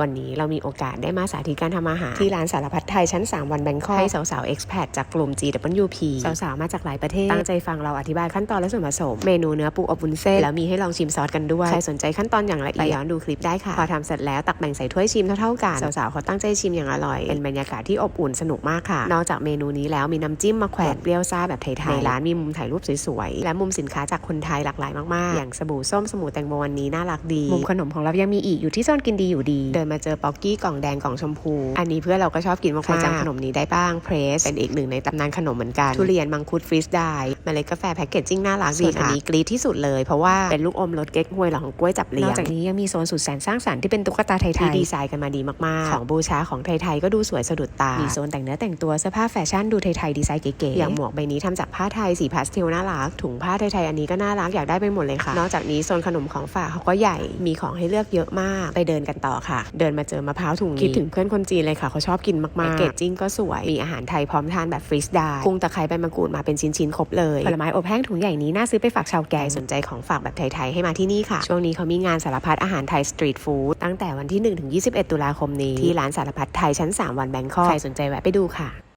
วันนี้เรามีโอกาสได้มาสาธิตการทำอาหาร ที่ร้านสารพัดไทยชั้น 3 วันแบงคอกให้สาวๆ expat จากกลุ่ม GWP สาวๆ มาจากหลายประเทศ ตั้งใจฟังเราอธิบายขั้นตอนและส่วนผสม เมนูเนื้อปูอบวุ้นเส้นแล้วมีให้ลองชิมซอสกันด้วย ใครสนใจขั้นตอนอย่างละเอียดไปย้อนดูคลิปได้ค่ะ พอทำเสร็จแล้วตักแบ่งใส่ถ้วยชิมเท่าๆกัน สาวๆเขาตั้งใจชิมอย่างอร่อย เป็นบรรยากาศที่อบอุ่นสนุกมากค่ะ นอกจากเมนูนี้แล้วมีน้ำจิ้มมาแขวนเปรี้ยวซ่าแบบไทยๆในร้านมีมุมถ่ายรูปสวยๆและมุมสินค้าจากคนไทยหลากหลายมากๆ อย่างสบู่ส้มสบู่แตงโมวันนี้น่ารักดี มุมขนมของเรายังมีอีกอยู่ที่โซนกินดีอยู่ดีเดินมาเจอป๊อกกี้กล่องแดงกล่องชมพู อันนี้เพื่อนเราก็ชอบกินมากๆใครจำขนมนี้ได้บ้างเพรสเป็นอีกหนึ่งในตำนานขนมเหมือนกันทุเรียนมังคุดฟรีสได้เมล็ดกาแฟแพ็กเกจจิ้งน่ารักดีค่ะอันนี้กรีดที่สุดเลยเพราะว่าเป็นลูกอมรสเก๊กฮวยหลังของกล้วยจับเลี้ยงนอกจากนี้ยังมีโซนสุดแสนสร้างสรรค์ที่เป็นตุ๊กตาไทยๆที่ดีไซน์กันมาดีมากๆ ของบูชาของไทยๆก็ดูสวยสะดุดตา มีโซนแต่งเนื้อแต่งตัวเสื้อผ้าแฟชั่นดูไทยๆดีไซน์เก๋ๆอย่างหมวกใบนี้ทำจากผ้าไทยสีพาสเทลน่ารักถุงผ้าไทยๆอันนี้ก็น่ารักอยากได้ไปหมดเลยค่ะ นอกจากนี้โซนขนมของฝากเขาก็ใหญ่มีของให้เลือกเยอะมากไปเดินกันต่อค่ะเดินมาเจอมะพร้าวถุงนี้คิดถึงเพื่อนคนจีนเลยค่ะเขาชอบกินมากๆแพ็กเกจจิ้งก็สวย มีอาหารไทยพร้อมทานแบบฟรีสได้กุ้งตะไคร้ใบมะกรูดมาเป็นชิ้นๆครบเลยผลไม้อบแห้งถุงใหญ่นี้น่าซื้อไปฝากชาวแก่สนใจของฝากแบบไทยๆให้มาที่นี่ค่ะ ช่วงนี้เขามีงานสารพัดอาหารไทยสตรีทฟู้ดตั้งแต่วันที่1ถึง21 ตุลาคมนี้ที่ร้านสารพัดไทยชั้น 3 วันแบงคอกใครสนใจแวะไปดูค่ะ